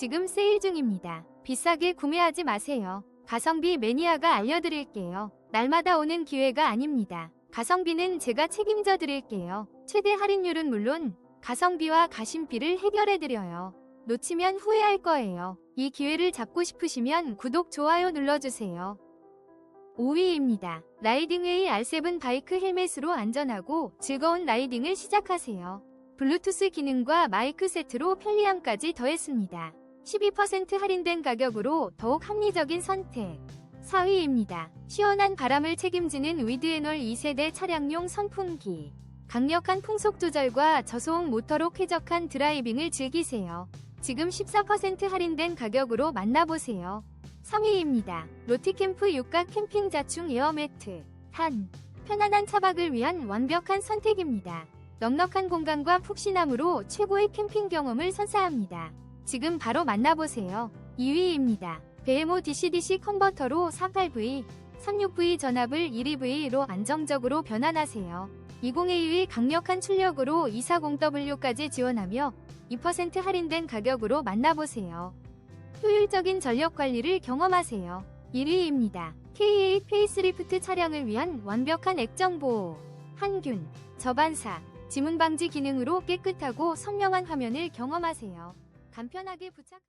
지금 세일 중입니다. 비싸게 구매하지 마세요. 가성비 매니아가 알려드릴게요. 날마다 오는 기회가 아닙니다. 가성비는 제가 책임져 드릴게요. 최대 할인율은 물론 가성비와 가심비를 해결해 드려요. 놓치면 후회할 거예요. 이 기회를 잡고 싶으시면 구독, 좋아요 눌러주세요. 5위입니다. 라이딩웨이 R7 바이크 헬멧으로 안전하고 즐거운 라이딩을 시작하세요. 블루투스 기능과 마이크 세트로 편리함까지 더했습니다. 12% 할인된 가격으로 더욱 합리적인 선택. 4위입니다. 시원한 바람을 책임지는 위드에널 2세대 차량용 선풍기. 강력한 풍속 조절과 저소음 모터로 쾌적한 드라이빙을 즐기세요. 지금 14% 할인된 가격으로 만나보세요. 3위입니다. 로티캠프 육각 캠핑 자충 에어매트. 한. 편안한 차박을 위한 완벽한 선택입니다. 넉넉한 공간과 푹신함으로 최고의 캠핑 경험을 선사합니다. 지금 바로 만나보세요. 2위입니다. 베에모 DC-DC 컨버터로 48V, 36V 전압을 1EV로 안정적으로 변환하세요. 20AU의 강력한 출력으로 240W까지 지원하며 2% 할인된 가격으로 만나보세요. 효율적인 전력 관리를 경험하세요. 1위입니다. KA 페이스리프트 차량을 위한 완벽한 액정 보호. 항균, 저반사, 지문 방지 기능으로 깨끗하고 선명한 화면을 경험하세요. 간편하게 부착